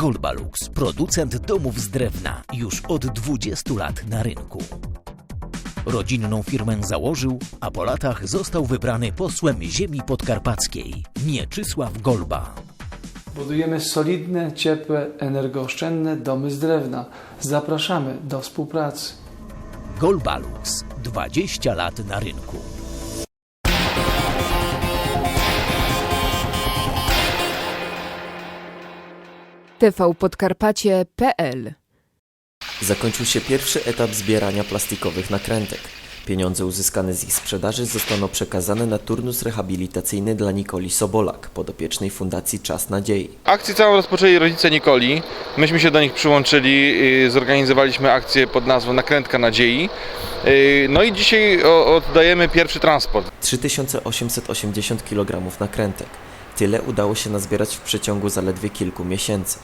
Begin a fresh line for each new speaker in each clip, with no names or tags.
Golbalux, producent domów z drewna, już od 20 lat na rynku. Rodzinną firmę założył, a po latach został wybrany posłem ziemi podkarpackiej Mieczysław Golba.
Budujemy solidne, ciepłe, energooszczędne domy z drewna. Zapraszamy do współpracy.
Golbalux 20 lat na rynku.
tvpodkarpacie.pl
Zakończył się pierwszy etap zbierania plastikowych nakrętek. Pieniądze uzyskane z ich sprzedaży zostaną przekazane na turnus rehabilitacyjny dla Nikoli Sobolak, podopiecznej Fundacji Czas Nadziei.
Akcję całą rozpoczęli rodzice Nikoli. Myśmy się do nich przyłączyli, y, zorganizowaliśmy akcję pod nazwą Nakrętka Nadziei. Y, No i dzisiaj oddajemy pierwszy transport.
3880 kg nakrętek. Tyle udało się nazbierać w przeciągu zaledwie kilku miesięcy.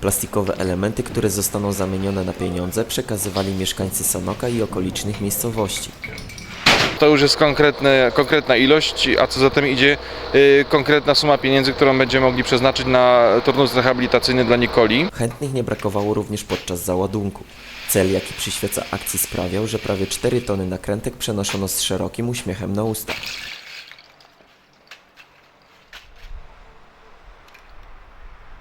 Plastikowe elementy, które zostaną zamienione na pieniądze, przekazywali mieszkańcy Sanoka i okolicznych miejscowości.
To już jest konkretne, konkretna ilość, a co za tym idzie y, konkretna suma pieniędzy, którą będziemy mogli przeznaczyć na turnus rehabilitacyjny dla Nikoli.
Chętnych nie brakowało również podczas załadunku. Cel, jaki przyświeca akcji, sprawiał, że prawie 4 tony nakrętek przenoszono z szerokim uśmiechem na ustach.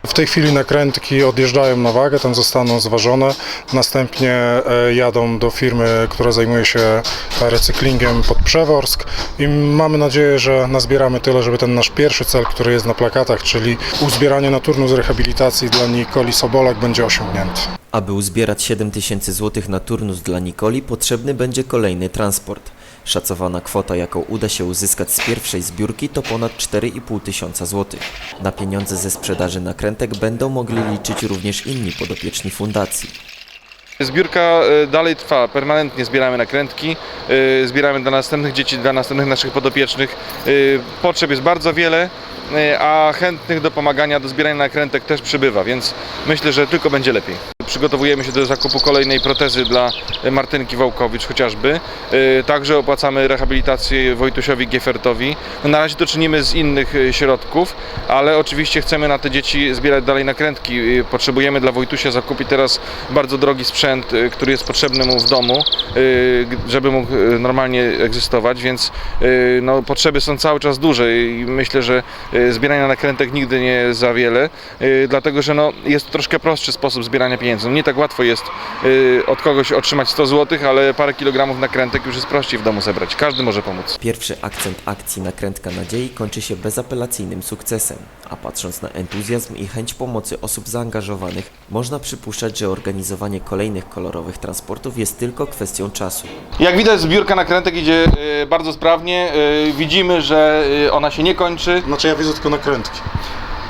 W tej chwili nakrętki odjeżdżają na wagę, tam zostaną zważone, następnie e, jadą do firmy, która zajmuje się recyklingiem pod Przeworsk i mamy nadzieję, że nazbieramy tyle, żeby ten nasz pierwszy cel, który jest na plakatach, czyli uzbieranie na turnus rehabilitacji dla Nikoli Sobolak będzie osiągnięty.
Aby uzbierać 7 tysięcy złotych na turnus dla Nikoli, potrzebny będzie kolejny transport. Szacowana kwota, jaką uda się uzyskać z pierwszej zbiórki, to ponad 4,5 tysiąca złotych. Na pieniądze ze sprzedaży nakrętek będą mogli liczyć również inni podopieczni fundacji.
Zbiórka y, dalej trwa, permanentnie zbieramy nakrętki, y, zbieramy dla następnych dzieci, dla następnych naszych podopiecznych. Y, Potrzeb jest bardzo wiele, a chętnych do pomagania, do zbierania nakrętek też przybywa, więc myślę, że tylko będzie lepiej. Przygotowujemy się do zakupu kolejnej protezy dla Martynki Wałkowicz chociażby. Y, Także opłacamy rehabilitację Wojtusiowi Giefertowi. No, Na razie to czynimy z innych y, środków, ale oczywiście chcemy na te dzieci zbierać dalej nakrętki. Y, Potrzebujemy dla Wojtusia zakupić teraz bardzo drogi sprzęt, który jest potrzebny mu w domu, żeby mógł normalnie egzystować, więc no, potrzeby są cały czas duże i myślę, że zbierania nakrętek nigdy nie za wiele, dlatego że no, jest troszkę prostszy sposób zbierania pieniędzy. No, nie tak łatwo jest y, od kogoś otrzymać 100 zł, ale parę kilogramów nakrętek już jest prościej w domu zebrać. Każdy może pomóc.
Pierwszy akcent akcji Nakrętka Nadziei kończy się bezapelacyjnym sukcesem, a patrząc na entuzjazm i chęć pomocy osób zaangażowanych, można przypuszczać, że organizowanie kolejnych kolorowych transportów jest tylko kwestią czasu.
Jak widać zbiórka nakrętek idzie y, bardzo sprawnie. Y, Widzimy, że ona się nie kończy.
Znaczy ja widzę tylko nakrętki.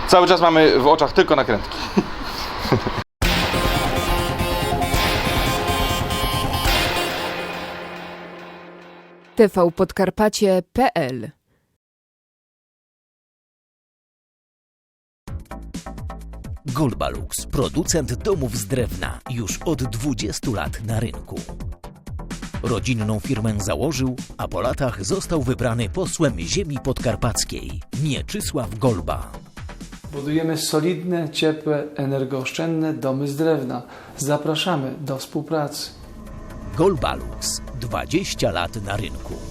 Cały czas mamy w oczach tylko nakrętki.
tvpodkarpacie.pl
Golbalux, producent domów z drewna, już od 20 lat na rynku. Rodzinną firmę założył, a po latach został wybrany posłem ziemi podkarpackiej Mieczysław Golba.
Budujemy solidne, ciepłe, energooszczędne domy z drewna. Zapraszamy do współpracy.
Golbalux 20 lat na rynku.